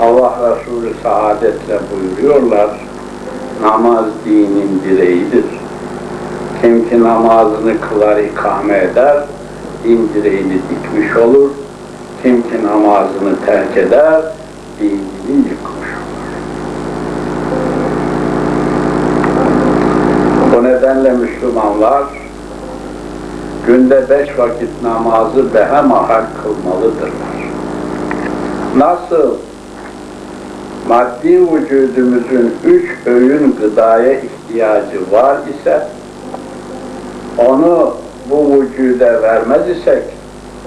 Allah Resulü saadetle buyuruyorlar, namaz dinin direğidir. Kim ki namazını kılar, ikame eder, din direğini dikmiş olur. Kim ki namazını terk eder, dinini yıkmış olur. Bu nedenle Müslümanlar günde beş vakit namazı behemahal kılmalıdırlar. Nasıl maddi vücudumuzun üç öğün gıdaya ihtiyacı var ise onu bu vücuda vermez isek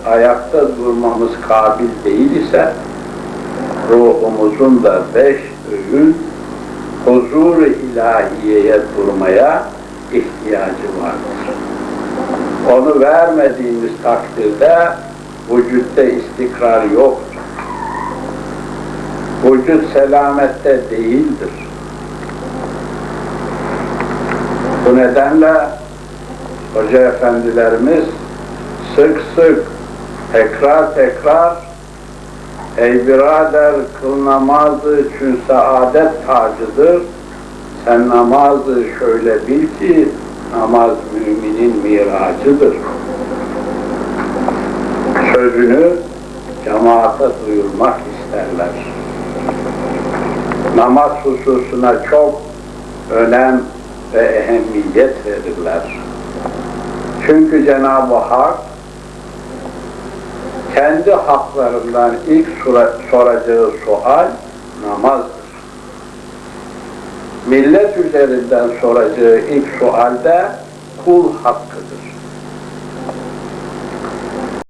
ayakta durmamız kabil değil ise ruhumuzun da beş öğün huzur ilahiyeye durmaya ihtiyacı vardır. Onu vermediğimiz takdirde vücutta istikrar yoktur. Vücut selamette değildir. Bu nedenle hoca efendilerimiz sık sık tekrar tekrar Ey birader kıl namazı çünkü saadet tacıdır. Sen namazı şöyle bil ki namaz müminin miracıdır. Sözünü cemaate duyurmak isterler. Namaz hususuna çok önem ve ehemmiyet verirler. Çünkü Cenab-ı Hak kendi haklarından ilk sora- soracağı sual namazdır. Millet üzerinden soracağı ilk sualde kul hakkı